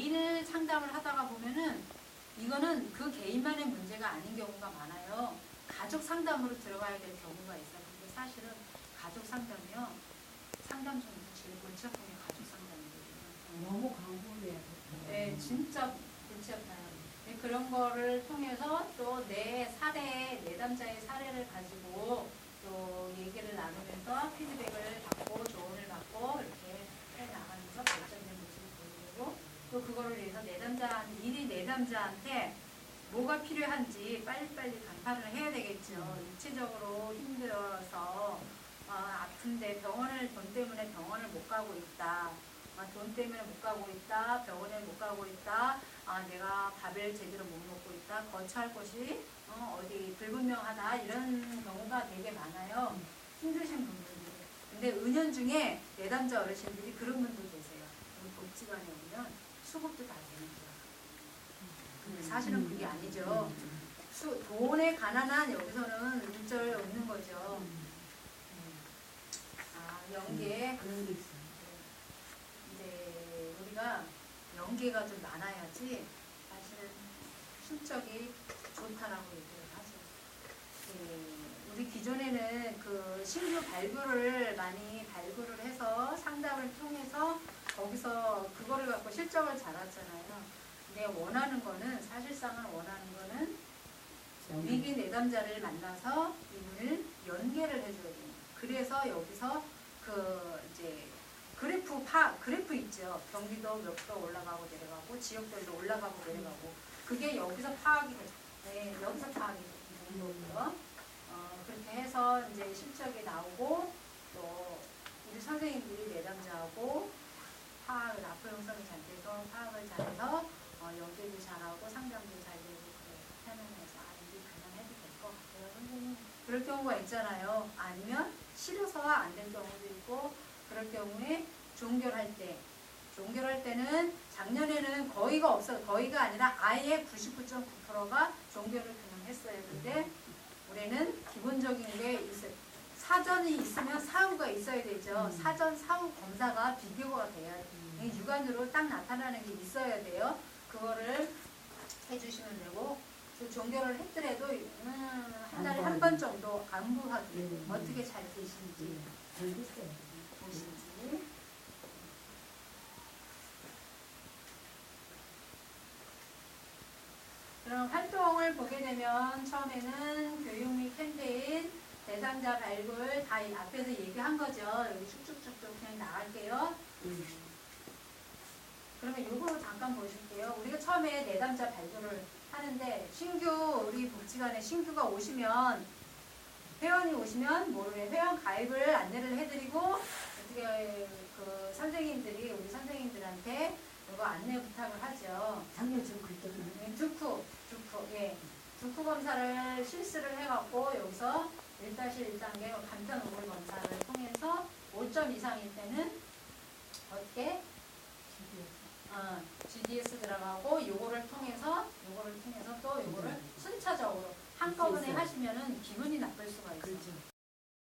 개인을 상담을 하다가 보면은 이거는 그 개인만의 문제가 아닌 경우가 많아요. 가족 상담으로 들어가야 될 경우가 있어요. 근데 사실은 가족 상담이요. 상담 중에서 제일 골치 아픈 게 가족 상담이거든요. 너무 광범위해. 네, 진짜 골치 아파요. 네, 그런 거를 통해서 또 내 사례, 내담자의 사례를 가지고 또 얘기를 나누면서 피드백을 받고 조언을 받고 이렇게 해 나가면서 발전된 모습을 보이고 또 그거를 내담자, 일이 내담자한테 뭐가 필요한지 빨리빨리 간파를 해야 되겠죠. 육체적으로 힘들어서 어, 아픈데 병원을 돈 때문에 병원을 못 가고 있다. 아, 돈 때문에 못 가고 있다. 병원에 못 가고 있다. 아, 내가 밥을 제대로 못 먹고 있다. 거처할 곳이 어, 디 불분명하다. 이런 경우가 되게 많아요. 힘드신 분들이. 근데 은연 중에 내담자 어르신들이 그런 분도 계세요. 우리 복지관에 오면 수급도 다 되는 거야. 근데 사실은 그게 아니죠. 수, 돈에 가난한 여기서는 일절 없는 거죠. 아, 연계. 그런 게 있어. 이제 우리가 연계가 좀 많아야지 사실은 실적이 좋다라고 얘기를 하죠. 그 우리 기존에는 그 신규 발굴을 많이 발굴을 해서 상담을 통해서 거기서 그거를 갖고 실적을 잘하잖아요. 근데 원하는 거는 사실상은 원하는 거는 위기 내담자를 만나서 이분을 연계를 해줘야 돼요. 그래서 여기서 그 이제 그래프 파 그래프 있죠. 경기도 몇 프로 올라가고 내려가고 지역별로 올라가고 내려가고 그게 여기서 파악이 돼. 네, 여기서 파악이 되는 거고요. 어, 그렇게 해서 이제 실적이 나오고 또 우리 선생님들이 내담자하고 파악을 앞으 형성이 잘 돼서 파악을 잘해서 어, 연계도 잘하고 상담도 잘 되고 그래 편안해서 아 이게 가능해도 될 것 같아요. 선생님 그럴 경우가 있잖아요. 아니면 싫어서 안된 경우도 있고 그럴 경우에 종결할 때 종결할 때는 작년에는 거의가 없어 거의가 아니라 아예 99.9%가 종결을 그냥 했어요. 근데 올해는 기본적인 게 있어요 사전이 있으면 사후가 있어야 되죠. 음. 사전 사후 검사가 비교가 돼야 돼요 이 육안으로 딱 나타나는 게 있어야 돼요. 그거를 해주시면 되고 그 종결을 했더라도 음, 한 달에 한 번 정도 안부하기 음. 어떻게 잘 계신지 알겠어요. 보신지 그럼 활동을 보게 되면 처음에는 교육 및 캠페인 대상자 발굴 다이 앞에서 얘기한 거죠. 여기 쭉쭉쭉쭉 그냥 나갈게요. 음. 잠깐 보실게요. 우리가 처음에 내담자 발굴을 하는데 신규 우리 복지관에 신규가 오시면 회원이 오시면 해? 회원 가입을 안내를 해드리고 어떻게 그 선생님들이 우리 선생님들한테 이거 안내 부탁을 하죠. 작년 좀 그랬거든요. 네, 두쿠, 두쿠, 예. 두쿠 검사를 실시를 해갖고 여기서 1다시 1단계 간편 우물 검사를 통해서 5점 이상일 때는 어떻게 어, GDS 들어가고 요거를 통해서